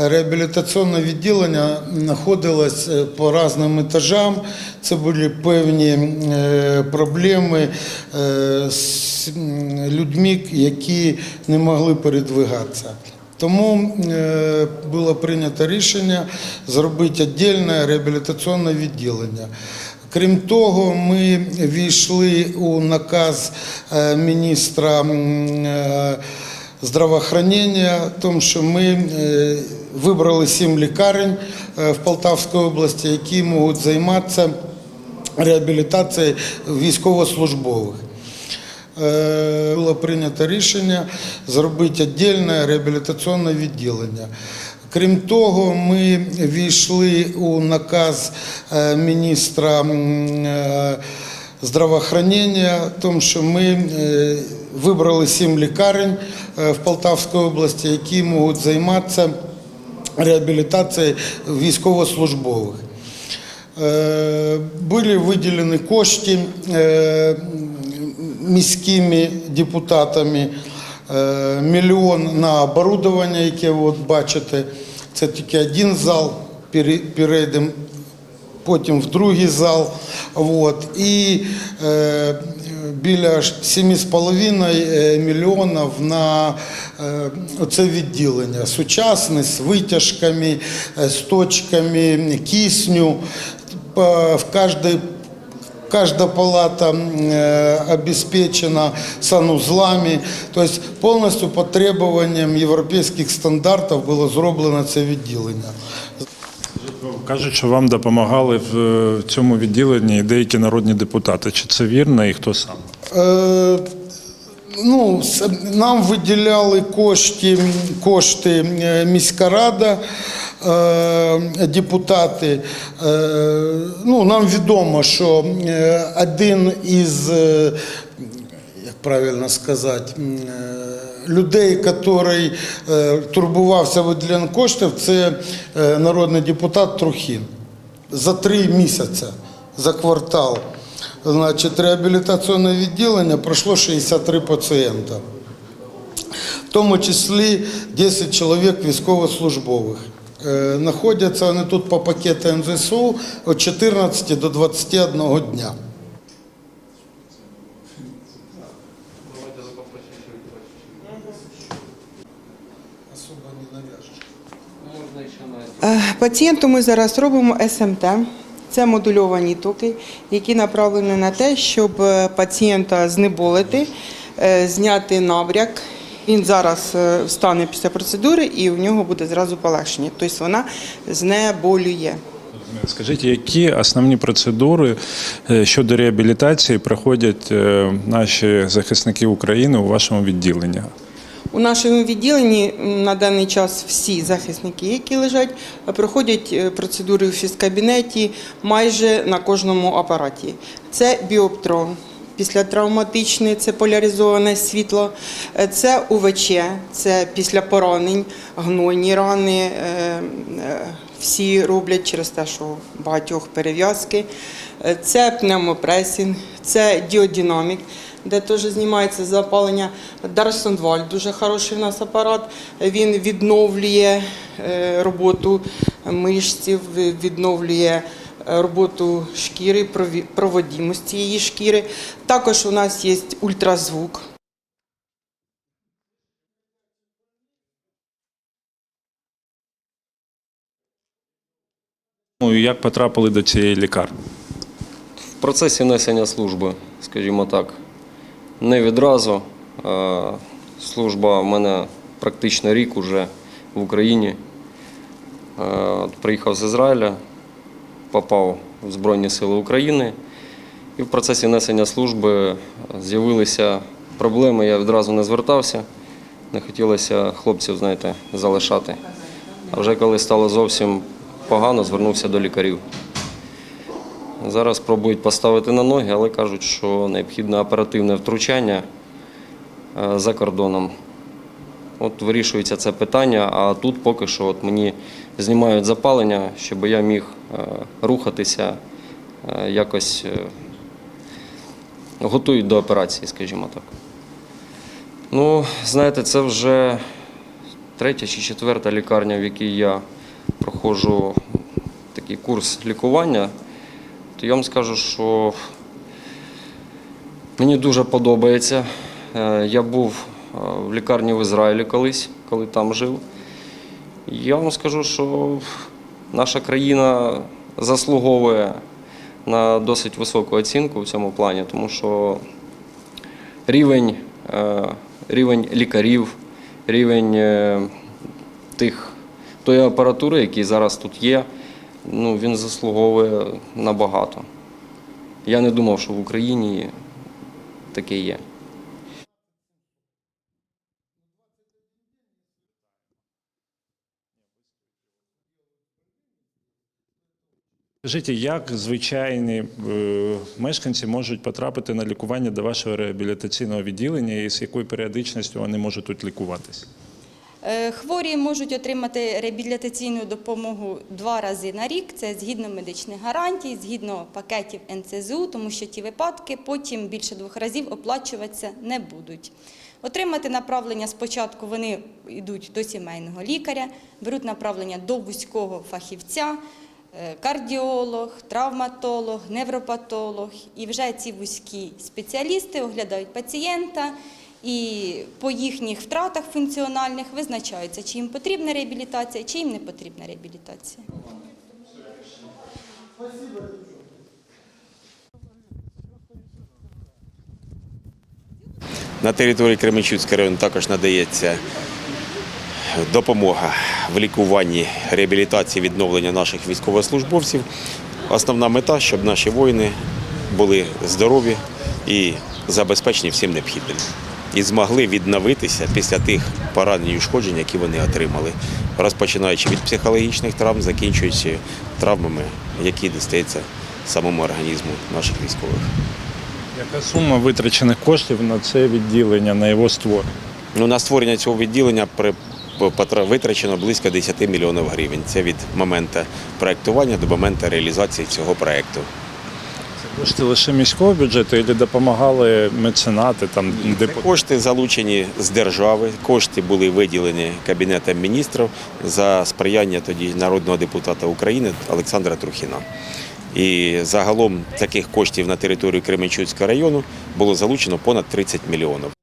Реабілітаційне відділення знаходилось е, по різним етажам. Це були певні е, проблеми е, з людьми, які не могли передвигатися. Тому було прийнято рішення зробити віддільне реабілітаційне відділення. Крім того, ми війшли у наказ міністра е, здравоохранения, тому що ми е, вибрали сім лікарень е, в Полтавській області, які можуть займатися реабілітацією військовослужбових. Е, Було прийнято рішення зробити віддільне реабілітаційне відділення. Крім того, ми війшли у наказ е, міністра здравоохранения, тому що ми е, вибрали сім лікарень е, в Полтавській області, які можуть займатися реабілітацією військовослужбових. Е, Були виділені кошти міськими депутатами, мільйон на оборудовання, яке от бачите. Це тільки один зал, пере- перейдемо потім в другий зал. От. І е, біля 7,5 мільйонів на е, оце відділення. Сучасне, з витяжками, е, з точками кисню. В кожній Каждая палата э, обеспечена санузлами, то есть полностью по требованиям європейських стандартів було зроблено це відділення. Кажуть, що вам допомагали в е, цьому відділенні деякі народні депутати. Чи це вірно і хто сам? Е, ну, нам виділяли кошти, кошти е, міська рада, е, депутати. Ну, нам відомо, що один із, як правильно сказати, людей, який е, турбувався виділенням коштів, це е, народний депутат Трухін за три місяці, за квартал. Значить, реабілітаційне відділення пройшло 63 пацієнта, в тому числі 10 чоловік військовослужбових. Е, Знаходяться вони тут по пакету НЗСУ від 14 до 21 дня. Особо не нав'яжеш. Е, Пацієнту ми зараз робимо СМТ. Це модульовані токи, які направлені на те, щоб е, пацієнта знеболити, е, зняти набряк. Він зараз встане після процедури і у нього буде зразу полегшення. Тобто вона знеболює. Скажіть, які основні процедури щодо реабілітації проходять наші захисники України у вашому відділенні? У нашому відділенні на даний час всі захисники, які лежать, проходять е, процедури у фізкабінеті майже на кожному апараті. Це біоптрон. Післятравматичне це поляризоване світло, Е, це УВЧ, це після поранень, гнойні рани. е, Всі роблять через те, що багатьох перев'язки. Це пневмопресінг, це діодинамік, де теж знімається запалення. Дарсонваль дуже хороший у нас апарат. Він відновлює е, роботу мишців, відновлює е, роботу шкіри, проводимість цієї шкіри. Також у нас є ультразвук. Ну і як потрапили до цієї лікарні? В процесі несення служби, скажімо так, не відразу. Е, Служба в мене практично рік уже в Україні. Е, Приїхав з Ізраїля, попав в Збройні Сили України. І в процесі несення служби з'явилися проблеми, я відразу не звертався. Не хотілося хлопців, знаєте, залишати. А вже коли стало зовсім погано, звернувся до лікарів. Зараз пробують поставити на ноги, але кажуть, що необхідне оперативне втручання е, за кордоном. От вирішується це питання, а тут поки що от мені знімають запалення, щоб я міг е, рухатися, е, якось готують до операції, скажімо так. Ну, знаєте, це вже третя чи четверта лікарня, в якій я проходжу такий курс лікування, то я вам скажу, що мені дуже подобається. Е, Я був е, в лікарні в Ізраїлі колись, коли там жив. Я вам скажу, що наша країна заслуговує на досить високу оцінку в цьому плані, тому що рівень, е, рівень лікарів, рівень тих, тої апаратури, який зараз тут є, ну, він заслуговує набагато. Я не думав, що в Україні таке є. Скажіть, як звичайні е, мешканці можуть потрапити на лікування до вашого реабілітаційного відділення і з якою періодичністю вони можуть тут лікуватися? Е, Хворі можуть отримати реабілітаційну допомогу два рази на рік. Це згідно медичних гарантій, згідно пакетів НЦЗУ, тому що ті випадки потім більше двох разів оплачуватися не будуть. Отримати направлення спочатку вони йдуть до сімейного лікаря, беруть направлення до вузького фахівця, е, кардіолог, травматолог, невропатолог. І вже ці вузькі спеціалісти оглядають пацієнта і по їхніх втратах функціональних визначаються, чи їм потрібна реабілітація, чи їм не потрібна реабілітація. На території Кременчуцького району також надається допомога в лікуванні, реабілітації, відновлення наших військовослужбовців. Основна мета, щоб наші воїни були здорові і забезпечені всім необхідним. І змогли відновитися після тих поранень і ушкоджень, які вони отримали, розпочинаючи від психологічних травм, закінчуючи травмами, які дістаються самому організму наших військових. Яка сума витрачених коштів на це відділення, на його створення? Ну, на створення цього відділення при- витрачено близько 10 мільйонів гривень. Це від моменту проєктування до моменту реалізації цього проєкту. Кошти лише міського бюджету і допомагали меценати, там депутати? Кошти залучені з держави, кошти були виділені Кабінетом міністрів за сприяння тоді народного депутата України Олександра Трухіна. І загалом таких коштів на територію Кременчуцького району було залучено понад 30 мільйонів.